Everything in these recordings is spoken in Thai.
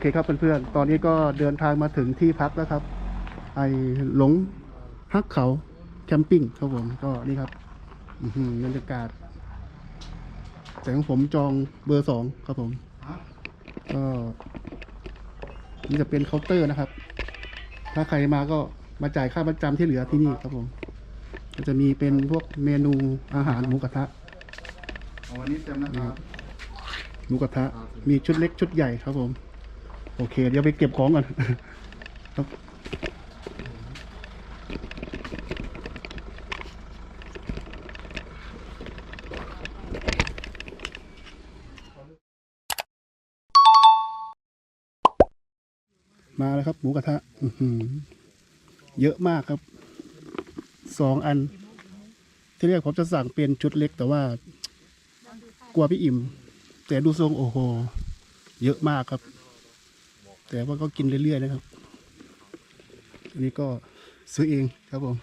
เคครับเพื่อนๆ ตอนนี้ก็เดินทางมาถึงที่พักแล้วครับ ไอหลงฮักเขาแคมปิ้งครับผมก็นี่ครับอื้อหือบรรยากาศ แต่ของผมจองเบอร์สองครับผมก็นี่จะเป็นเคาน์เตอร์นะครับ ถ้าใครมาก็มาจ่ายค่าประจำที่เหลือที่นี่ครับผม ก็จะมีเป็นพวกเมนูอาหารหมูกระทะวันนี้เต็มนะครับหมูกระทะ มีชุดเล็กชุดใหญ่ครับผม โอเค เดี๋ยวไปเก็บของก่อนครับมาแล้วครับ หมูกระทะเยอะมากครับ สองอัน ที่แรกผมจะสั่งเป็นชุดเล็ก แต่ว่า กลัวพี่อิ่ม แต่ดูทรงโอ้โห เยอะมากครับ แต่ว่าก็กินเรื่อยๆนะครับ อันนี้ก็ซื้อเองครับผม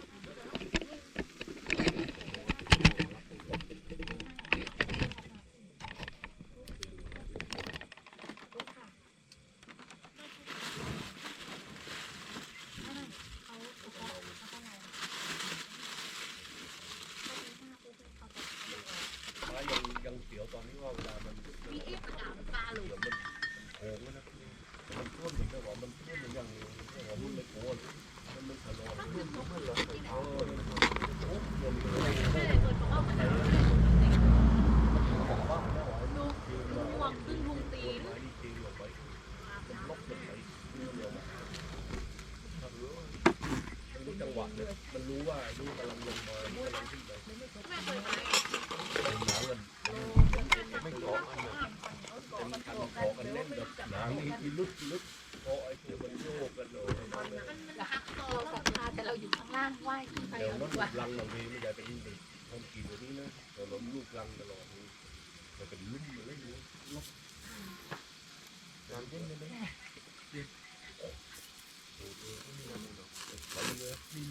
ห่วงขึ้นพุงตีน หักคอศรัทธาแต่เราอยู่ข้างล่างไหว้ขึ้นไปเอาดีกว่า ลังบางทีไม่ได้ไปอินไปทำ กินตัวนี้นะแต่ลมลูกลังตลอดเลยแต่เป็นลุ่มเลยล็อกงานเย็นเลยนะไปเลยนี่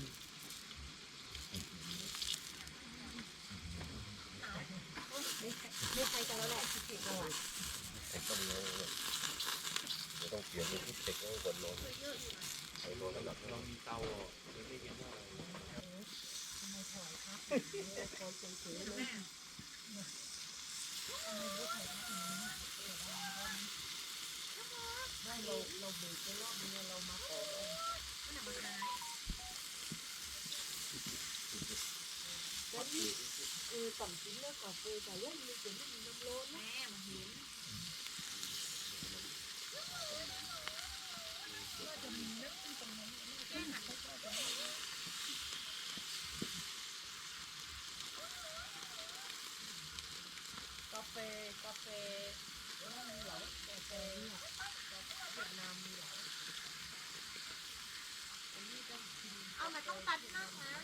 ไม่ใช่กันแล้วแหละไอ้ต้นนี้ไม่ต้องเปลี่ยนเป็นที่เด็กแล้วก่อนนอนไปนอนแล้วหลับนอนเตาไม่ได้ยังไง เราเราเบิกตลอดเนี่ยเรามาต่อเองไม่ต้องมาขายแล้วคือต่ำที่น่าขอบคุณก็เลี้ยงมีเงินน้ำโล้นนะาแฟเหรกาแฟเวียดนามเหรอเอามาต้องตัดหน้านะ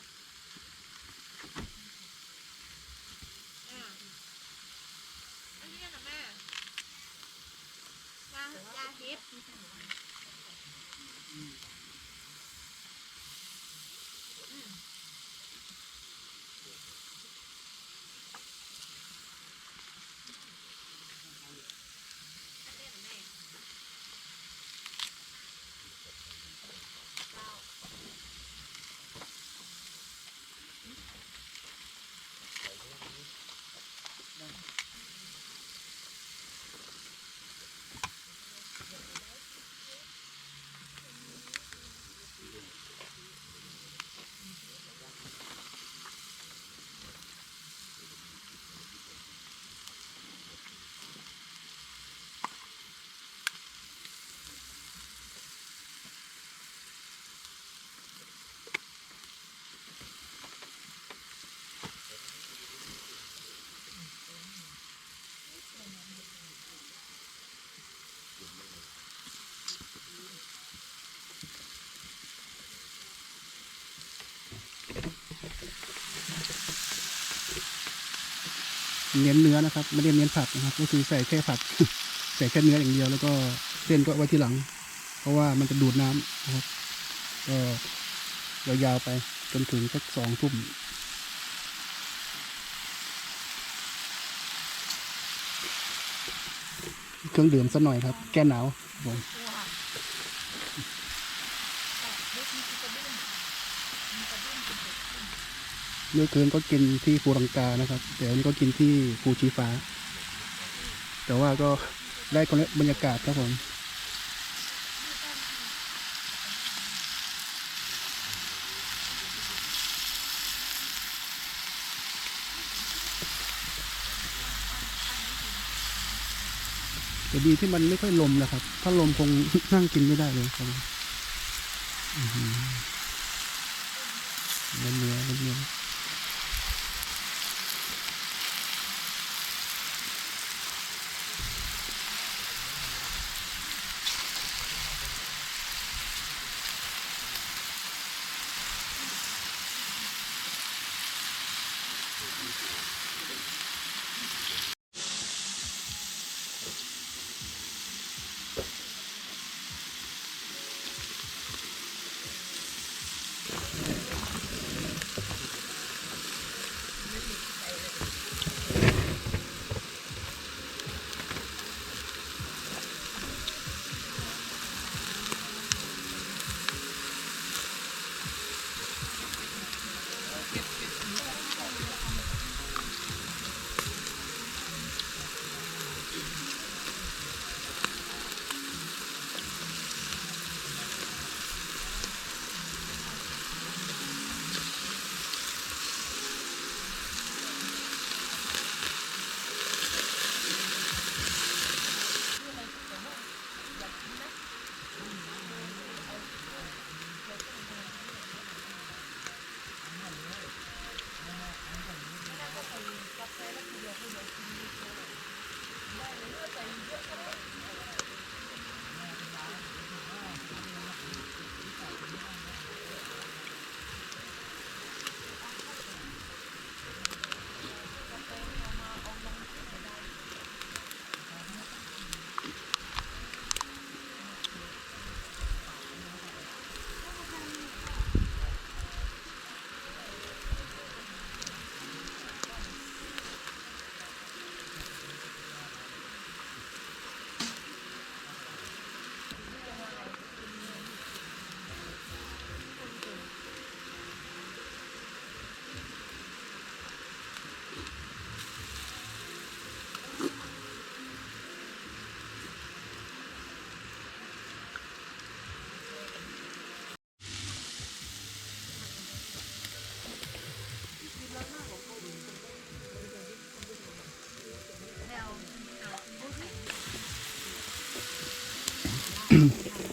อ่าอันนี้นะแม่ยา ยาเฮ็ด เน้นเนื้อนะครับ ไม่ได้เน้นผักนะครับ ก็คือใส่แค่ผัก ใส่แค่เนื้ออย่างเดียว แล้วก็เส้นก็ไว้ที่หลัง เพราะว่ามันจะดูดน้ำนะครับ ก็ยาวๆไปจนถึงสักสองทุ่มเครื่องดื่มสักหน่อยครับ แก้หนาวผม เมื่อคืนก็กินที่ภูรังกานะครับแต่วันนี้ก็กินที่ภูชีฟ้า แต่ว่าก็ได้คนละบรรยากาศครับผมแต่ดีที่มันไม่ค่อยลมนะครับ ถ้าลมคงนั่งกินไม่ได้เลยครับผมอื้อหือเนื้อเนื้อเนื้อ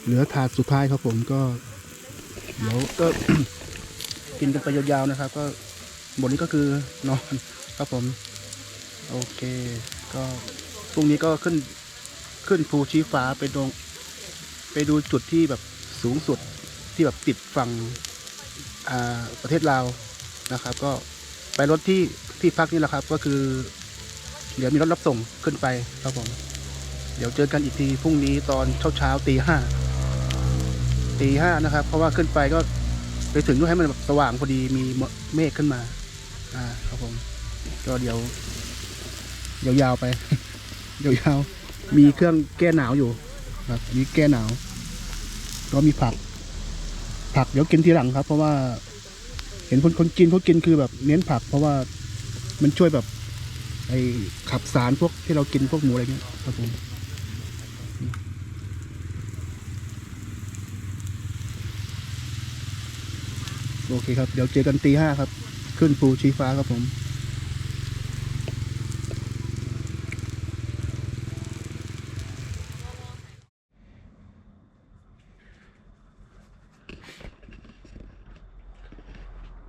เหลือถาดสุดท้ายครับผมก็เดี๋ยวก็กินกันไปยาวๆนะครับ ก็บทนี้ก็คือนอนครับผม โอเค ก็พรุ่งนี้ก็ขึ้นขึ้นภูชี้ฟ้าไปตรงไปดูจุดที่แบบสูงสุดที่แบบติดฝั่งอ่าประเทศลาวนะครับ ก็ไปรถที่ที่พักนี่แหละครับ ก็คือ เดี๋ยวมีรถรับส่งขึ้นไปครับผม เดี๋ยวเจอกันอีกทีพรุ่งนี้ตอนเช้าเช้าตีห้าตีห้านะครับ เพราะว่าขึ้นไปก็ไปถึงด้วยให้มันแบบสว่างพอดีมีเมฆขึ้นมา อ่า ครับผม ก็เดี๋ยว ยาวๆไป ยาวๆ มีเครื่องแก้หนาวอยู่ ครับมีแก้หนาว ก็มีผัก ผักเดี๋ยวกินทีหลังครับ เพราะว่า เห็นคนคนกินเขากินคือแบบเน้นผัก เพราะว่ามันช่วยแบบไอ้ขับสารพวกที่เรากินพวกหมูอะไรเงี้ยครับผม โอเคครับ เดี๋ยวเจอกันตีห้าครับ ขึ้นภูชีฟ้าครับผม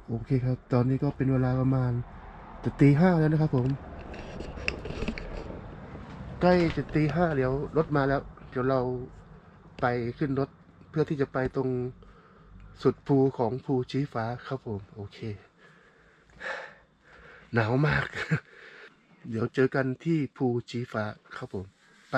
โอเคครับ ตอนนี้ก็เป็นเวลาประมาณจะตีห้าแล้วนะครับผม ใกล้จะตีห้าเดี๋ยวรถมาแล้ว เดี๋ยวเราไปขึ้นรถเพื่อที่จะไปตรง สุดภูของภูชี้ฟ้าครับผม โอเค หนาวมาก เดี๋ยวเจอกันที่ภูชี้ฟ้าครับผม ไป